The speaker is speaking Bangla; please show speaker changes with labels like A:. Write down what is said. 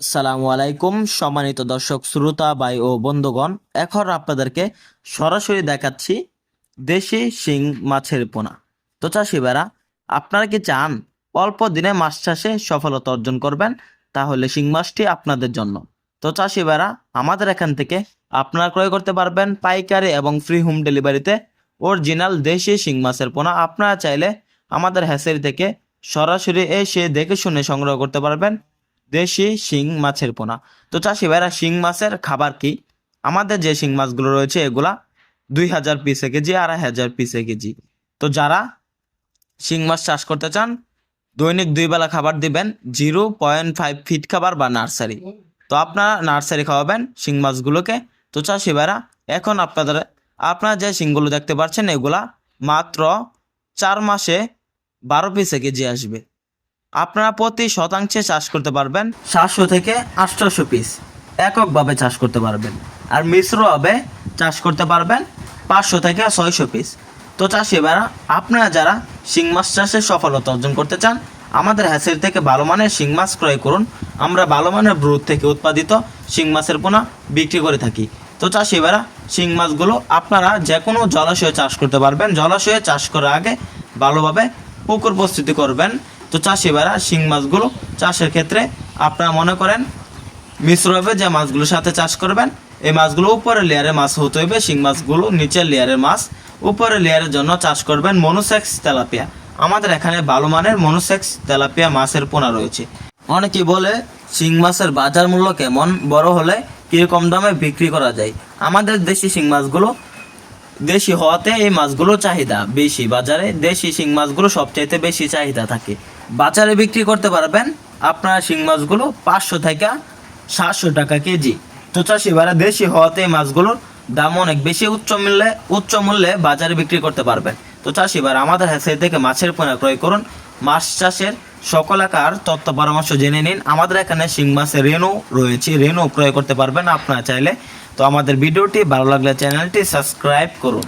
A: সালামু আলাইকুম, সম্মানিত দর্শক, শ্রোতা, ভাই ও বন্ধুগণ। এখন আপনাদেরকে সরাসরি দেখাচ্ছি দেশি শিং মাছের পোনা। তো চাষি ভাইরা, আপনারা কি চান অল্প দিনে মাছ চাষে সফলতা অর্জন করবেন? তাহলে শিং মাছটি আপনাদের জন্য। তো চাষি ভাইরা, আমাদের এখান থেকে আপনারা ক্রয় করতে পারবেন পাইকারি এবং ফ্রি হোম ডেলিভারিতে অরিজিনাল দেশি শিং মাছের পোনা। আপনারা চাইলে আমাদের হ্যাসেরি থেকে সরাসরি এসে দেখে শুনে সংগ্রহ করতে পারবেন। দেশি শিং মাছের পোনা। তো চাষি ভাইরা, শিং মাছের খাবার কি? আমাদের যে শিং মাছগুলো রয়েছে, এগুলা দুই হাজার পিসে কেজি, আড়াই হাজার পিসে কেজি। তো যারা শিং মাছ চাষ করতে চান, দৈনিক দুই বেলা খাবার দিবেন, জিরো পয়েন্ট ফাইভ ফিট খাবার বা নার্সারি। তো আপনারা নার্সারি খাওয়াবেন শিং মাছগুলোকে। তো চাষি ভাইরা, এখন আপনাদের, আপনারা যে শিংগুলো দেখতে পাচ্ছেন, এগুলা মাত্র চার মাসে বারো পিসে কেজি আসবে। আপনারা প্রতি শতাংশে চাষ করতে পারবেন সাতশো থেকে আটশোশো পিস এককভাবে চাষ করতে পারবেন। আর মিশ্রভাবে চাষ করতে পারবেন পাঁচশো থেকে ছয়শো পিস। তো চাষি এবার আপনারা যারা শিং মাছ চাষে সফলতা অর্জন করতে চান, আমাদের হ্যাসের থেকে ভালো মানের শিং মাছ ক্রয় করুন। আমরা ভালো মানের ব্রুদ থেকে উৎপাদিত শিং মাছের পোনা বিক্রি করে থাকি। তো চাষি এবারা শিং মাছগুলো আপনারা যে কোনো জলাশয়ে চাষ করতে পারবেন। জলাশয়ে চাষ করার আগে ভালোভাবে পুকুর প্রস্তুতি করবেন। তো চাষি ভাইরা শিং মাছগুলো চাষের ক্ষেত্রে আপনারা মনে করেন মিশ্র মিশ্রভাবে যে মাছগুলোর সাথে চাষ করবেন। এই মাছগুলো উপরের লেয়ারে মাছ হতে হবে শিং মাছগুলো নিচের লেয়ারের মাছ উপরের লেয়ারের জন্য চাষ করবেন মনোসেক্স তেলাপিয়া। আমাদের এখানে ভালো মানের মনোসেক্স তেলাপিয়া মাছের পোনা রয়েছে। অনেকেই বলে শিং মাছের বাজার মূল্য কেমন, বড় হলে কীরকম দামে বিক্রি করা যায়। আমাদের দেশি শিং মাছগুলো দেশি হওয়াতে এই মাছগুলো চাহিদা বেশি। বাজারে দেশি শিং মাছগুলো সবচাইতে বেশি চাহিদা থাকে। বাজারে বিক্রি করতে পারবেন আপনারা শিং মাছগুলো পাঁচশো থেকে সাতশো টাকা কেজি। তো চাষি ভাড়া দেশি হওয়াতে এই মাছগুলোর দাম অনেক বেশি, উচ্চ মূল্যে উচ্চ মূল্যে বাজারে বিক্রি করতে পারবেন। তো চাষি ভাড়া আমাদের হ্যাঁ থেকে মাছের পোনা ক্রয় করুন। মাছ চাষের সকল আকার, তথ্য, পরামর্শ জেনে নিন। আমাদের এখানে শিং মাছের রেনু রয়েছে। রেনু ক্রয় করতে পারবেন। আপনারা চাইলে তো আমাদের ভিডিওটি ভালো লাগলে চ্যানেলটি সাবস্ক্রাইব করুন।